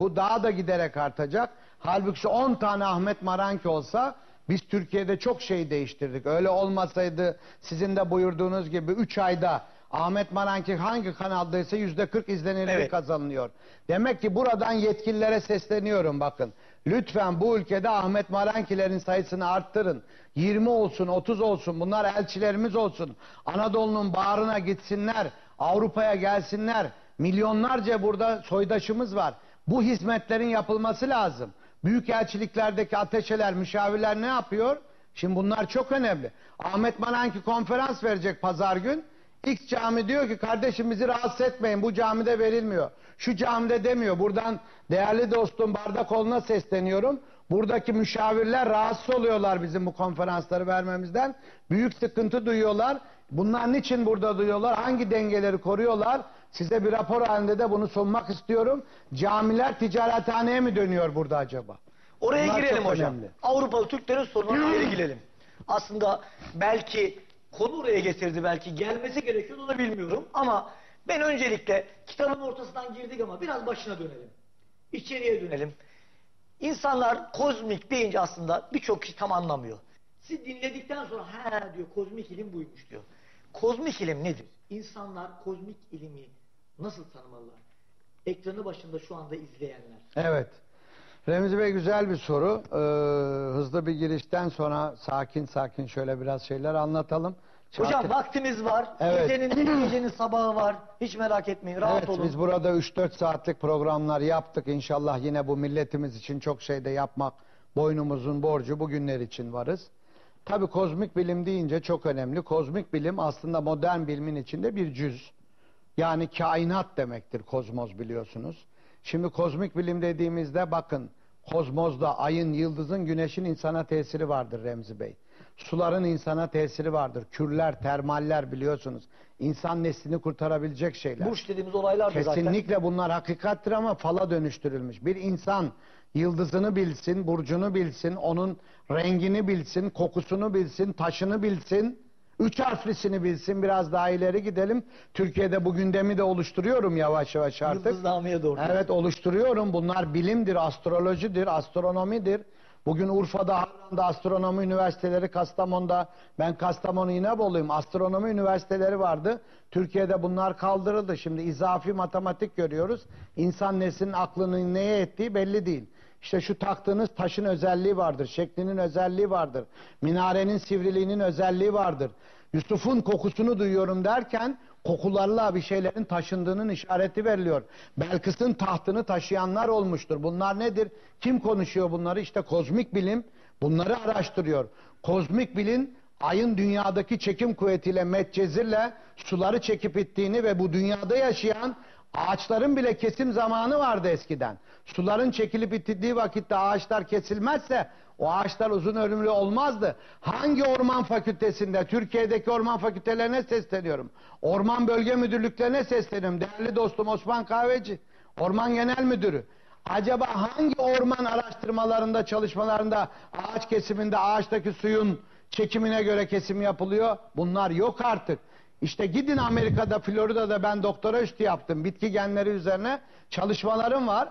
Bu daha da giderek artacak. Halbuki 10 tane Ahmet Maranki olsa biz Türkiye'de çok şey değiştirdik. Öyle olmasaydı sizin de buyurduğunuz gibi 3 ayda Ahmet Maranki hangi kanaldaysa yüzde 40 izlenirliği Evet. kazanılıyor. Demek ki buradan yetkililere sesleniyorum bakın. Lütfen bu ülkede Ahmet Marankilerin sayısını arttırın. 20 olsun, 30 olsun. Bunlar elçilerimiz olsun. Anadolu'nun bağrına gitsinler. Avrupa'ya gelsinler. Milyonlarca burada soydaşımız var. Bu hizmetlerin yapılması lazım. Büyükelçiliklerdeki ateşeler, müşavirler ne yapıyor? Şimdi bunlar çok önemli. Ahmet Maranki konferans verecek pazar gün. X cami diyor ki kardeşim bizi rahatsız etmeyin bu camide verilmiyor. Şu camide demiyor. Buradan değerli dostum Bardakoğlu'na sesleniyorum. Buradaki müşavirler rahatsız oluyorlar bizim bu konferansları vermemizden. Büyük sıkıntı duyuyorlar. Bunlar niçin burada duyuyorlar? Hangi dengeleri koruyorlar? Size bir rapor halinde de bunu sunmak istiyorum. Camiler ticarethaneye mi dönüyor burada acaba? Oraya Bunlar girelim hocam. önemli. Avrupalı Türklerin sorununa geri girelim. Aslında belki konu oraya getirdi belki gelmesi gerekiyor onu bilmiyorum ama ben öncelikle kitabın ortasından girdik ama biraz başına dönelim. İçeriye dönelim. İnsanlar kozmik deyince aslında birçok kişi tam anlamıyor. Siz dinledikten sonra he diyor kozmik ilim buymuş diyor. Kozmik ilim nedir? İnsanlar kozmik ilimi nasıl tanımalılar? Ekranı başında şu anda izleyenler. Evet. Remzi Bey güzel bir soru. Ee, hızlı bir girişten sonra sakin sakin şöyle biraz şeyler anlatalım. Hocam vaktimiz var. Evet. Gecenin, gecenin sabahı var. Hiç merak etmeyin. Rahat Evet olun. biz burada 3-4 saatlik programlar yaptık. İnşallah yine bu milletimiz için çok şey de yapmak boynumuzun borcu bugünler için varız. Tabi kozmik bilim deyince çok önemli. Kozmik bilim aslında modern bilimin içinde bir cüz. Yani kainat demektir kozmos biliyorsunuz. Şimdi kozmik bilim dediğimizde bakın kozmozda ayın, yıldızın, güneşin insana tesiri vardır Remzi Bey. Suların insana tesiri vardır. Kürler, termaller biliyorsunuz. İnsan neslini kurtarabilecek şeyler. Burç dediğimiz olaylar da zaten. Kesinlikle bunlar hakikattir ama fala dönüştürülmüş. Bir insan yıldızını bilsin, burcunu bilsin, onun rengini bilsin, kokusunu bilsin, taşını bilsin, üç harflisini bilsin. Biraz daha ileri gidelim. Türkiye'de bu gündemi de oluşturuyorum yavaş yavaş artık. Yıldıznameye doğru. Evet oluşturuyorum. Bunlar bilimdir, astrolojidir, astronomidir. Bugün Urfa'da, Harran'da astronomi üniversiteleri, Kastamonu'da, ben Kastamonu İnebolu'yum. Astronomi üniversiteleri vardı. Türkiye'de bunlar kaldırıldı. Şimdi izafi matematik görüyoruz. İnsan neslinin aklının neye ettiği belli değil. İşte şu taktığınız taşın özelliği vardır, şeklinin özelliği vardır, minarenin sivriliğinin özelliği vardır. Yusuf'un kokusunu duyuyorum derken kokularla bir şeylerin taşındığının işareti veriliyor. Belkıs'ın tahtını taşıyanlar olmuştur. Bunlar nedir? Kim konuşuyor bunları? İşte kozmik bilim bunları araştırıyor. Kozmik bilim ayın dünyadaki çekim kuvvetiyle metcezirle suları çekip ittiğini ve bu dünyada yaşayan ağaçların bile kesim zamanı vardı eskiden. Suların çekilip itildiği vakitte ağaçlar kesilmezse o ağaçlar uzun ömürlü olmazdı. Hangi orman fakültesinde, Türkiye'deki orman fakültelerine sesleniyorum. Orman bölge müdürlüklerine sesleniyorum. Değerli dostum Osman Kahveci, Orman Genel Müdürü. Acaba hangi orman araştırmalarında, çalışmalarında ağaç kesiminde ağaçtaki suyun çekimine göre kesim yapılıyor? Bunlar yok artık. İşte gidin Amerika'da, Florida'da ben doktora üstü yaptım. Bitki genleri üzerine çalışmalarım var.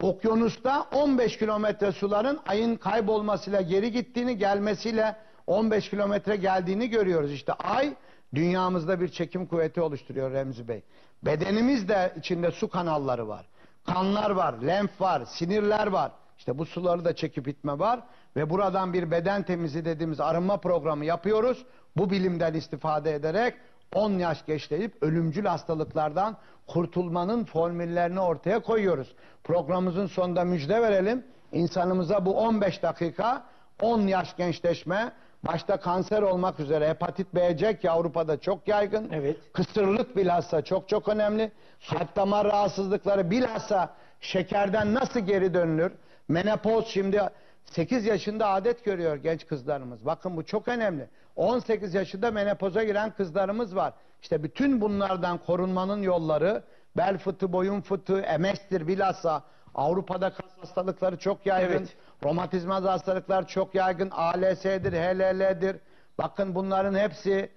Okyanusta 15 kilometre suların ayın kaybolmasıyla geri gittiğini, gelmesiyle 15 kilometre geldiğini görüyoruz. İşte ay dünyamızda bir çekim kuvveti oluşturuyor Remzi Bey. Bedenimiz de içinde su kanalları var. Kanlar var, lenf var, sinirler var. İşte bu suları da çekip itme var ve buradan bir beden temizi dediğimiz arınma programı yapıyoruz. Bu bilimden istifade ederek 10 yaş geçleyip ölümcül hastalıklardan kurtulmanın formüllerini ortaya koyuyoruz. Programımızın sonunda müjde verelim. İnsanımıza bu 15 dakika 10 yaş gençleşme, başta kanser olmak üzere hepatit B, ki Avrupa'da çok yaygın. Evet. Kısırlık bilhassa çok çok önemli. Kalp damar rahatsızlıkları bilhassa şekerden nasıl geri dönülür? Menopoz şimdi 8 yaşında adet görüyor genç kızlarımız. Bakın bu çok önemli. 18 yaşında menopoza giren kızlarımız var. İşte bütün bunlardan korunmanın yolları bel fıtığı, boyun fıtığı, MS'tir bilhassa. Avrupa'da kas hastalıkları çok yaygın. Evet. Romatizmal hastalıklar çok yaygın. ALS'dir, HLL'dir. Bakın bunların hepsi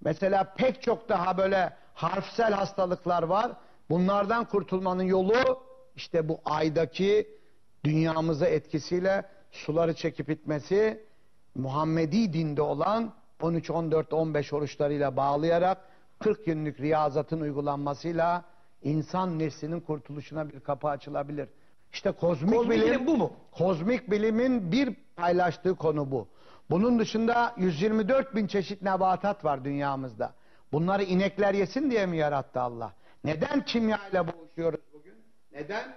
mesela pek çok daha böyle harfsel hastalıklar var. Bunlardan kurtulmanın yolu işte bu aydaki dünyamıza etkisiyle suları çekip itmesi Muhammedi dinde olan 13, 14, 15 oruçlarıyla bağlayarak 40 günlük riyazatın uygulanmasıyla insan neslinin kurtuluşuna bir kapı açılabilir. İşte kozmik, Kozmik bilim, bilim bu mu? Kozmik bilimin bir paylaştığı konu bu. Bunun dışında 124 bin çeşit nebatat var dünyamızda. Bunları inekler yesin diye mi yarattı Allah? Neden kimyayla boğuşuyoruz bugün? Neden?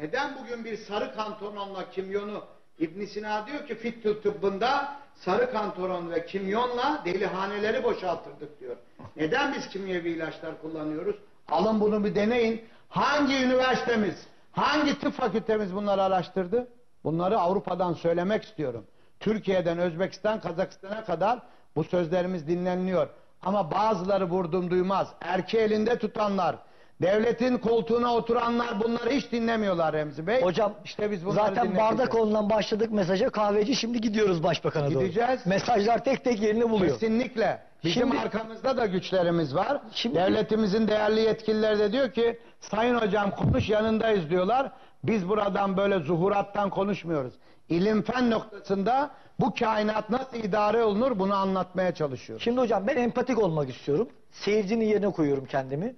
Neden bugün bir sarı kantononla kimyonu İbn Sina diyor ki fittü tıbbında sarı kantoron ve kimyonla delihaneleri boşaltırdık diyor. Neden biz kimyevi ilaçlar kullanıyoruz? Alın bunu bir deneyin. Hangi üniversitemiz, hangi tıp fakültemiz bunları araştırdı? Bunları Avrupa'dan söylemek istiyorum. Türkiye'den Özbekistan, Kazakistan'a kadar bu sözlerimiz dinleniliyor. Ama bazıları vurdum duymaz. Erkeği elinde tutanlar, devletin koltuğuna oturanlar bunları hiç dinlemiyorlar Remzi Bey. Hocam işte biz bunları zaten bardak onundan başladık mesaja kahveci şimdi gidiyoruz başbakana doğru. Gideceğiz. Mesajlar tek tek yerini buluyor. Kesinlikle. Bizim Şimdi- arkamızda da güçlerimiz var. Şimdi- Devletimizin değerli yetkilileri de diyor ki sayın hocam konuş yanındayız diyorlar. Biz buradan böyle zuhurattan konuşmuyoruz. İlim fen noktasında bu kainat nasıl idare olunur bunu anlatmaya çalışıyoruz. Şimdi hocam ben empatik olmak istiyorum. Seyircinin yerine koyuyorum kendimi.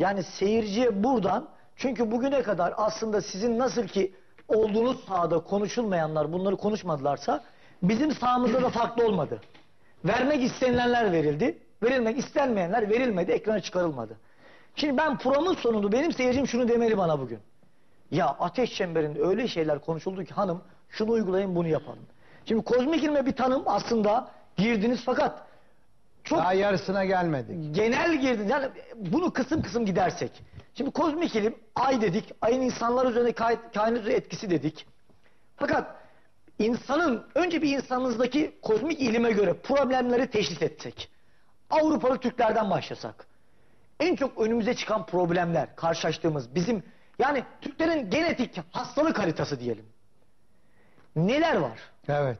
Yani seyirciye buradan çünkü bugüne kadar aslında sizin nasıl ki olduğunuz sahada konuşulmayanlar bunları konuşmadılarsa bizim sahamızda da farklı olmadı. Vermek istenilenler verildi. Verilmek istenmeyenler verilmedi. Ekrana çıkarılmadı. Şimdi ben programın sonunda benim seyircim şunu demeli bana bugün. Ya ateş çemberinde öyle şeyler konuşuldu ki hanım şunu uygulayın bunu yapalım. Şimdi kozmik ilme bir tanım aslında girdiniz fakat çok Daha yarısına gelmedik. genel girdiniz. Yani bunu kısım kısım gidersek. Şimdi kozmik ilim ay dedik. Ayın insanlar üzerine kainat üzerine etkisi dedik. Fakat insanın önce bir insanımızdaki kozmik ilime göre problemleri teşhis etsek. Avrupalı Türklerden başlasak. En çok önümüze çıkan problemler karşılaştığımız bizim yani Türklerin genetik hastalık haritası diyelim. Neler var? Evet.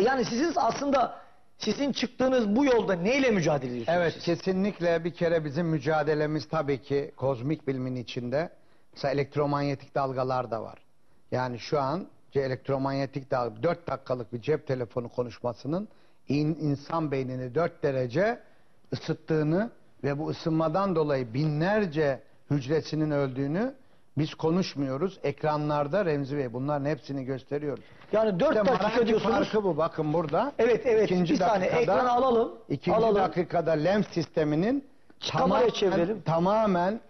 Yani sizin aslında sizin çıktığınız bu yolda neyle mücadele ediyorsunuz? Evet siz? kesinlikle bir kere bizim mücadelemiz tabii ki kozmik bilimin içinde mesela elektromanyetik dalgalar da var. Yani şu an elektromanyetik dalga 4 dakikalık bir cep telefonu konuşmasının in- insan beynini 4 derece ısıttığını ve bu ısınmadan dolayı binlerce hücresinin öldüğünü biz konuşmuyoruz. Ekranlarda Remzi Bey bunların hepsini gösteriyoruz. Yani 4 İşte dakika diyorsunuz. farkı bu bakın burada. Evet evet İkinci bir saniye dakikada- ekranı alalım. İkinci alalım. dakikada lenf sisteminin Kameraya çevirelim. tamamen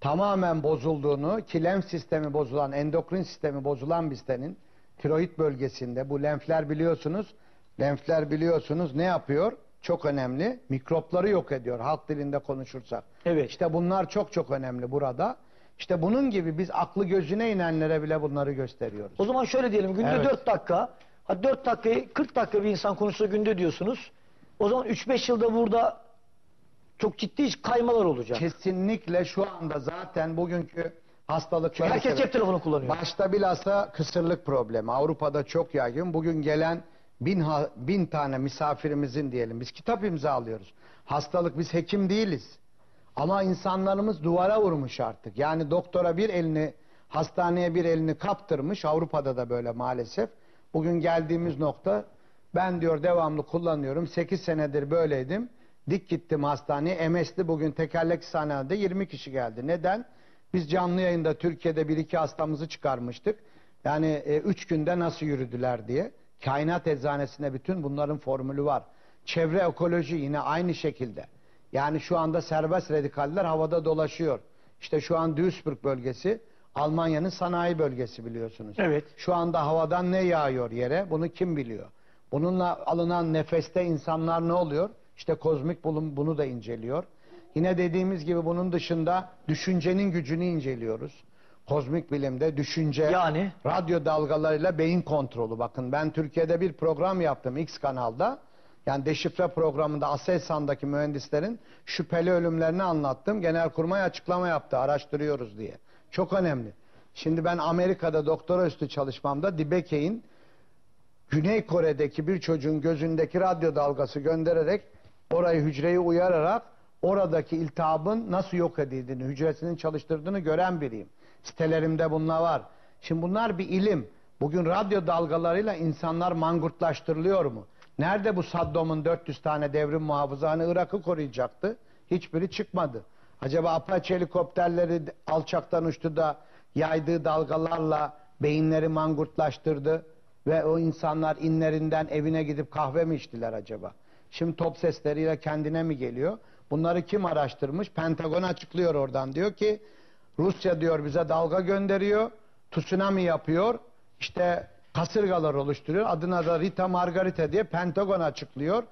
tamamen bozulduğunu ki lenf sistemi bozulan, endokrin sistemi bozulan bir senin tiroid bölgesinde bu lenfler biliyorsunuz lenfler biliyorsunuz ne yapıyor? Çok önemli. Mikropları yok ediyor halk dilinde konuşursak. Evet. İşte bunlar çok çok önemli burada. İşte bunun gibi biz aklı gözüne inenlere bile bunları gösteriyoruz. O zaman şöyle diyelim günde Evet. 4 dakika. Ha 4 dakikayı 40 dakika bir insan konuşsa günde diyorsunuz. O zaman 3-5 yılda burada çok ciddi kaymalar olacak. Kesinlikle şu anda zaten bugünkü hastalıklar Herkes cep telefonu kullanıyor. Başta bilhassa kısırlık problemi. Avrupa'da çok yaygın. Bugün gelen bin, ha- bin tane misafirimizin diyelim. Biz kitap imzalıyoruz. Hastalık biz hekim değiliz. Ama insanlarımız duvara vurmuş artık. Yani doktora bir elini, hastaneye bir elini kaptırmış. Avrupa'da da böyle maalesef. Bugün geldiğimiz nokta ben diyor devamlı kullanıyorum. 8 senedir böyleydim. Dik gittim hastaneye. MS'li bugün tekerlek sahnede 20 kişi geldi. Neden? Biz canlı yayında Türkiye'de bir iki hastamızı çıkarmıştık. Yani 3 günde nasıl yürüdüler diye. Kainat eczanesinde bütün bunların formülü var. Çevre ekoloji yine aynı şekilde. Yani şu anda serbest radikaller havada dolaşıyor. İşte şu an Duisburg bölgesi Almanya'nın sanayi bölgesi biliyorsunuz. Evet. Şu anda havadan ne yağıyor yere bunu kim biliyor? Bununla alınan nefeste insanlar ne oluyor? İşte kozmik bulum bunu da inceliyor. Yine dediğimiz gibi bunun dışında düşüncenin gücünü inceliyoruz. Kozmik bilimde düşünce, Yani? radyo dalgalarıyla beyin kontrolü. Bakın ben Türkiye'de bir program yaptım X kanalda. Yani deşifre programında Aselsan'daki mühendislerin şüpheli ölümlerini anlattım. Genelkurmay açıklama yaptı araştırıyoruz diye. Çok önemli. Şimdi ben Amerika'da doktora üstü çalışmamda Dibekey'in Güney Kore'deki bir çocuğun gözündeki radyo dalgası göndererek orayı hücreyi uyararak oradaki iltihabın nasıl yok edildiğini, hücresinin çalıştırdığını gören biriyim. Sitelerimde bunlar var. Şimdi bunlar bir ilim. Bugün radyo dalgalarıyla insanlar mangurtlaştırılıyor mu? Nerede bu Saddam'ın 400 tane devrim muhafızı Irak'ı koruyacaktı? Hiçbiri çıkmadı. Acaba Apache helikopterleri alçaktan uçtu da yaydığı dalgalarla beyinleri mangurtlaştırdı ve o insanlar inlerinden evine gidip kahve mi içtiler acaba? Şimdi top sesleriyle kendine mi geliyor? Bunları kim araştırmış? Pentagon açıklıyor oradan. Diyor ki Rusya diyor bize dalga gönderiyor. Tsunami yapıyor. İşte kasırgalar oluşturuyor. Adına da Rita Margarita diye Pentagon açıklıyor.